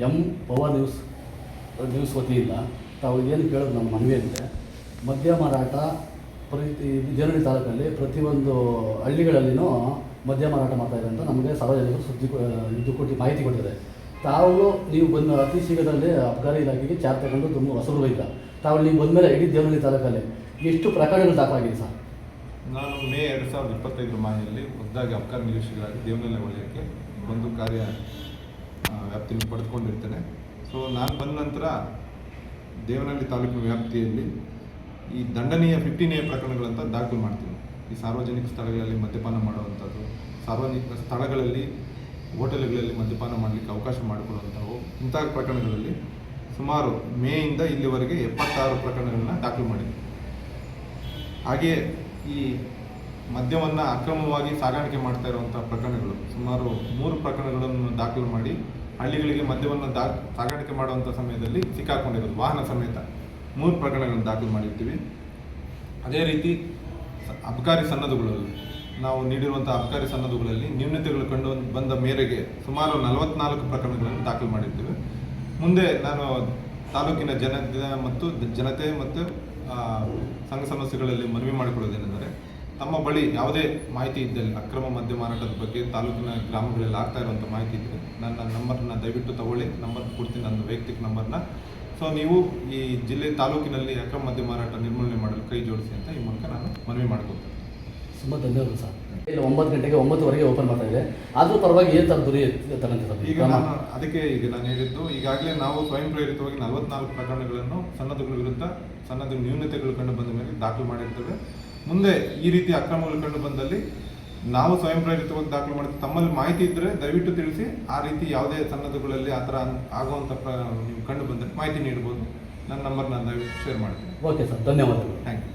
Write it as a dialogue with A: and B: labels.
A: M ಪವ news news ವತಿಯಿಂದ ತಾವು ಏನು ಕೇಳೋದು ನಮ್ಮ ಮನವಿ ಅಂದರೆ ಮದ್ಯ ಮಾರಾಟ ಪ್ರತಿ ಜನರಿ ತಾಲೂಕಲ್ಲಿ ಪ್ರತಿಯೊಂದು ಹಳ್ಳಿಗಳಲ್ಲಿನೂ ಮದ್ಯ ಮಾರಾಟ ಮಾಡ್ತಾ ಇದೆ ಅಂತ ನಮಗೆ ಸಾರ್ವಜನಿಕರು ಸುದ್ದಿ ಇದು ಕೊಟ್ಟು ಮಾಹಿತಿ ಕೊಟ್ಟಿದೆ ತಾವು ನೀವು ಬಂದ ಅತಿ ಶೀಘ್ರದಲ್ಲಿ ಅಬಕಾರಿ ಇಲಾಖೆಗೆ ಚಾರ್ಜ್ ತಗೊಂಡು ತುಂಬ ಹೊಸಬರು ಇಲ್ಲ ತಾವು ನೀವು ಬಂದಮೇಲೆ ಇಡೀ ದೇವನಹಳ್ಳಿ ತಾಲೂಕಲ್ಲಿ ಎಷ್ಟು ಪ್ರಕರಣಗಳು ದಾಖಲಾಗಿದೆ ಸರ್?
B: ನಾನು ಮೇ ಎರಡು ಸಾವಿರದ ಇಪ್ಪತ್ತೈದರ ಮಾಹಿತಿಯಲ್ಲಿ ಹೊಸದಾಗಿ ಅಬ್ಕಾರಿ ನಿರೀಕ್ಷಕರಾಗಿ ದೇವನಹಳ್ಳಿ ವಲಯಕ್ಕೆ ಬಂದು ಕಾರ್ಯ ಆ, ವ್ಯಾಪ್ತಿಯನ್ನು ಪಡೆದುಕೊಂಡಿರ್ತೇನೆ. ಸೊ ನಾನು ಬಂದ ನಂತರ ದೇವನಹಳ್ಳಿ ತಾಲೂಕಿನ ವ್ಯಾಪ್ತಿಯಲ್ಲಿ ಈ ದಂಡನೀಯ ಫಿಫ್ಟೀನ್ ಎ ಪ್ರಕರಣಗಳಂತ ದಾಖಲು ಮಾಡ್ತೀನಿ. ಈ ಸಾರ್ವಜನಿಕ ಸ್ಥಳಗಳಲ್ಲಿ ಮದ್ಯಪಾನ ಮಾಡುವಂಥದ್ದು ಸಾರ್ವಜನಿಕ ಸ್ಥಳಗಳಲ್ಲಿ ಹೋಟೆಲ್ಗಳಲ್ಲಿ ಮದ್ಯಪಾನ ಮಾಡಲಿಕ್ಕೆ ಅವಕಾಶ ಮಾಡಿಕೊಡುವಂಥವು ಇಂಥ ಪ್ರಕರಣಗಳಲ್ಲಿ ಸುಮಾರು ಮೇಯಿಂದ ಇಲ್ಲಿವರೆಗೆ ಎಪ್ಪತ್ತಾರು ಪ್ರಕರಣಗಳನ್ನ ದಾಖಲು ಮಾಡಿದೆ ಹಾಗೆಯೇ ಈ ಮದ್ಯವನ್ನು ಅಕ್ರಮವಾಗಿ ಸಾಗಾಣಿಕೆ ಮಾಡ್ತಾ ಇರುವಂಥ ಪ್ರಕರಣಗಳು ಸುಮಾರು ಮೂರು ಪ್ರಕರಣಗಳನ್ನು ದಾಖಲು ಮಾಡಿ ಹಳ್ಳಿಗಳಿಗೆ ಮದ್ಯವನ್ನು ದಾ ಸಾಗಾಣಿಕೆ ಮಾಡುವಂಥ ಸಮಯದಲ್ಲಿ ಸಿಕ್ಕಾಕೊಂಡಿರೋದು ವಾಹನ ಸಮೇತ. ಮೂರು ಪ್ರಕರಣಗಳನ್ನು ದಾಖಲು ಮಾಡಿರ್ತೀವಿ. ಅದೇ ರೀತಿ ಅಬಕಾರಿ ಸನ್ನದುಗಳಲ್ಲಿ ನಾವು ನೀಡಿರುವಂಥ ಅಬಕಾರಿ ಸನ್ನದುಗಳಲ್ಲಿ ನ್ಯೂನತೆಗಳು ಕಂಡು ಬಂದ ಮೇರೆಗೆ ಸುಮಾರು ನಲವತ್ನಾಲ್ಕು ಪ್ರಕರಣಗಳನ್ನು ದಾಖಲು ಮಾಡಿರ್ತೀವಿ. ಮುಂದೆ ನಾನು ತಾಲೂಕಿನ ಜನತೆ ಮತ್ತು ಜನತೆ ಮತ್ತು ಸಂಘ ಸಮಸ್ಯೆಗಳಲ್ಲಿ ಮನವಿ ಮಾಡಿಕೊಳ್ಳೋದೇನೆಂದರೆ ತಮ್ಮ ಬಳಿ ಯಾವುದೇ ಮಾಹಿತಿ ಇದ್ದಲ್ಲಿ ಅಕ್ರಮ ಮದ್ಯ ಮಾರಾಟದ ಬಗ್ಗೆ ತಾಲೂಕಿನ ಗ್ರಾಮಗಳಲ್ಲಿ ಆಗ್ತಾ ಇರುವಂಥ ಮಾಹಿತಿ ಇದ್ದರೆ ನನ್ನ ನಂಬರ್ನ ದಯವಿಟ್ಟು ತಗೊಳ್ಳಿ ನಂಬರ್ ಕೊಡ್ತೀನಿ ನನ್ನ ವೈಯಕ್ತಿಕ ನಂಬರ್ನ. ಸೊ ನೀವು ಈ ಜಿಲ್ಲೆ ತಾಲೂಕಿನಲ್ಲಿ ಅಕ್ರಮ ಮದ್ಯ ಮಾರಾಟ ನಿರ್ಮೂಲನೆ ಮಾಡಲು ಕೈ ಜೋಡಿಸಿ ಅಂತ ಈ ಮೂಲಕ ನಾನು ಮನವಿ ಮಾಡ್ಕೊತೀನಿ
A: ತುಂಬ ಧನ್ಯವಾದ ಸರ್. ಇಲ್ಲಿ ಒಂಬತ್ತು ಗಂಟೆಗೆ ಒಂಬತ್ತುವರೆಗೆ ಓಪನ್ ಮಾಡ್ತಾ ಇದೆ ಆದರೂ ಪರವಾಗಿ ಏನು ತರ ದುರಿ ತಗೊಂತೀರ
B: ಈಗ ನಾನು ಅದಕ್ಕೆ ಈಗ ನಾನು ಹೇಳಿದ್ದು ಈಗಾಗಲೇ ನಾವು ಸ್ವಯಂ ಪ್ರೇರಿತವಾಗಿ ನಲವತ್ನಾಲ್ಕು ಪ್ರಕರಣಗಳನ್ನು ಸನ್ನದ್ಧಗಳ ವಿರುದ್ಧ ಸನ್ನದ್ಧ ನ್ಯೂನತೆಗಳು ಕಂಡು ಬಂದ ಮೇಲೆ ದಾಖಲು ಮಾಡಿರ್ತೇವೆ. ಮುಂದೆ ಈ ರೀತಿ ಅಕ್ರಮಗಳು ಕಂಡು ಬಂದಲ್ಲಿ ನಾವು ಸ್ವಯಂ ಪ್ರೇರಿತವಾಗಿ ದಾಖಲು ಮಾಡಿದ ತಮ್ಮಲ್ಲಿ ಮಾಹಿತಿ ಇದ್ದರೆ ದಯವಿಟ್ಟು ತಿಳಿಸಿ ಆ ರೀತಿ ಯಾವುದೇ ಸನ್ನದ್ಧಗಳಲ್ಲಿ ಆ ಥರ ಆಗುವಂಥ ಪ್ರ ನೀವು ಕಂಡು ಬಂದರೆ ಮಾಹಿತಿ ನೀಡ್ಬೋದು. ನನ್ನ ನಂಬರ್ ನಾನು ದಯವಿಟ್ಟು ಶೇರ್ ಮಾಡ್ತೀನಿ.
A: ಓಕೆ ಸರ್ ಧನ್ಯವಾದಗಳು.
B: Thank you